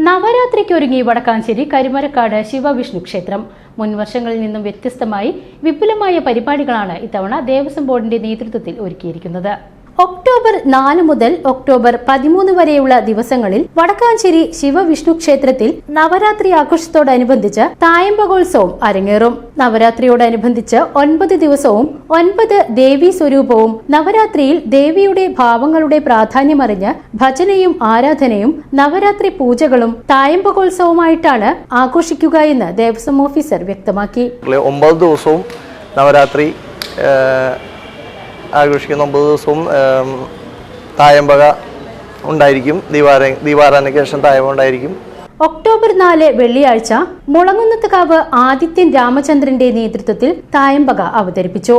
നവരാത്രിക്കൊരുങ്ങി വടക്കാഞ്ചേരി കരിമരക്കാട് ശിവവിഷ്ണു ക്ഷേത്രം. മുൻവർഷങ്ങളിൽ നിന്നും വ്യത്യസ്തമായി വിപുലമായ പരിപാടികളാണ് ഇത്തവണ ദേവസ്വം ബോർഡിന്റെ നേതൃത്വത്തിൽ ഒരുക്കിയിരിക്കുന്നത്. ഒക്ടോബർ നാല് മുതൽ ഒക്ടോബർ പതിമൂന്ന് വരെയുള്ള ദിവസങ്ങളിൽ വടക്കാഞ്ചേരി ശിവവിഷ്ണു ക്ഷേത്രത്തിൽ നവരാത്രി ആഘോഷത്തോടനുബന്ധിച്ച് തായമ്പകോത്സവം അരങ്ങേറും. നവരാത്രിയോടനുബന്ധിച്ച് ഒൻപത് ദിവസവും ഒൻപത് ദേവീ സ്വരൂപവും നവരാത്രിയിൽ ദേവിയുടെ ഭാവങ്ങളുടെ പ്രാധാന്യമറിഞ്ഞ് ഭജനയും ആരാധനയും നവരാത്രി പൂജകളും തായമ്പകോത്സവമായിട്ടാണ് ആഘോഷിക്കുക എന്ന് ദേവസ്വം ഓഫീസർ വ്യക്തമാക്കി. ഒമ്പത് ദിവസവും നവരാത്രി ആഘോഷിക്കുന്ന ഒമ്പത് ദിവസവും തായമ്പക ഉണ്ടായിരിക്കും. ദീപാര ദീപാരാധനയ്ക്ക് ശേഷം തായമ്പ ഉണ്ടായിരിക്കും. ഒക്ടോബർ നാല് വെള്ളിയാഴ്ച മുളങ്ങുന്നത്തുകാവ് ആദിത്യൻ രാമചന്ദ്രന്റെ നേതൃത്വത്തിൽ തായമ്പക അവതരിപ്പിച്ചു.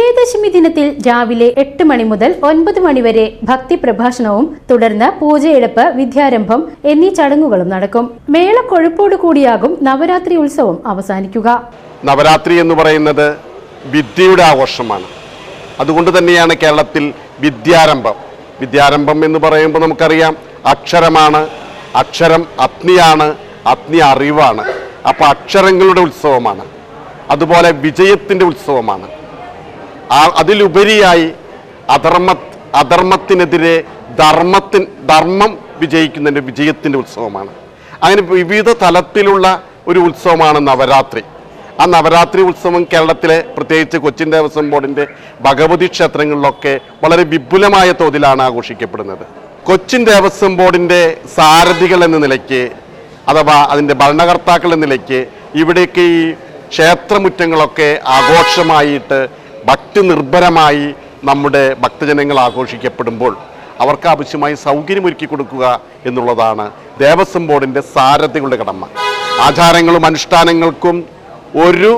വിജയദശമി ദിനത്തിൽ രാവിലെ എട്ട് മണി മുതൽ ഒൻപത് മണി വരെ ഭക്തി പ്രഭാഷണവും തുടർന്ന് പൂജയെടുപ്പ് വിദ്യാരംഭം എന്നീ ചടങ്ങുകളും നടക്കും. മേള കൊഴുപ്പോട് കൂടിയാകും നവരാത്രി ഉത്സവം അവസാനിക്കുക. നവരാത്രി എന്ന് പറയുന്നത് വിദ്യയുടെ ആഘോഷമാണ്. അതുകൊണ്ട് തന്നെയാണ് കേരളത്തിൽ വിദ്യാരംഭം. വിദ്യാരംഭം എന്ന് പറയുമ്പോൾ നമുക്കറിയാം അക്ഷരമാണ് അക്ഷരം അഗ്നിയാണ് അഗ്നി അറിവാണ്. അപ്പോൾ അക്ഷരങ്ങളുടെ ഉത്സവമാണ്. അതുപോലെ വിജയത്തിന്റെ ഉത്സവമാണ്. അതിലുപരിയായി അധർമ്മ അധർമ്മത്തിനെതിരെ ധർമ്മത്തിൻ ധർമ്മം വിജയിക്കുന്നതിന്റെ വിജയത്തിന്റെ ഉത്സവമാണ്. അങ്ങനെ വിവിധ തലത്തിലുള്ള ഒരു ഉത്സവമാണ് നവരാത്രി. ആ നവരാത്രി ഉത്സവം കേരളത്തിലെ പ്രത്യേകിച്ച് കൊച്ചിൻ ദേവസ്വം ബോർഡിന്റെ ഭഗവതി ക്ഷേത്രങ്ങളിലൊക്കെ വളരെ വിപുലമായ തോതിലാണ് ആഘോഷിക്കപ്പെടുന്നത്. കൊച്ചിൻ ദേവസ്വം ബോർഡിന്റെ സാരഥികൾ എന്ന നിലയ്ക്ക് അഥവാ അതിന്റെ ഭരണകർത്താക്കൾ എന്ന നിലയ്ക്ക് ഇവിടേക്ക് ഈ ക്ഷേത്രമുറ്റങ്ങളൊക്കെ ആഘോഷമായിട്ട് ഭക്തി നിർഭരമായി നമ്മുടെ ഭക്തജനങ്ങൾ ആഘോഷിക്കപ്പെടുമ്പോൾ അവർക്ക് ആവശ്യമായി സൗകര്യമൊരുക്കി കൊടുക്കുക എന്നുള്ളതാണ് ദേവസ്വം ബോർഡിന്റെ സാരഥികളുടെ കടമ ആചാരങ്ങളും അനുഷ്ഠാനങ്ങൾക്കും ഒരു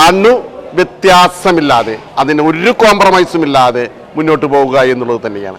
അണു വ്യത്യാസമില്ലാതെ അതിന് ഒരു കോംപ്രമൈസും ഇല്ലാതെ മുന്നോട്ട് പോവുക എന്നുള്ളത് തന്നെയാണ്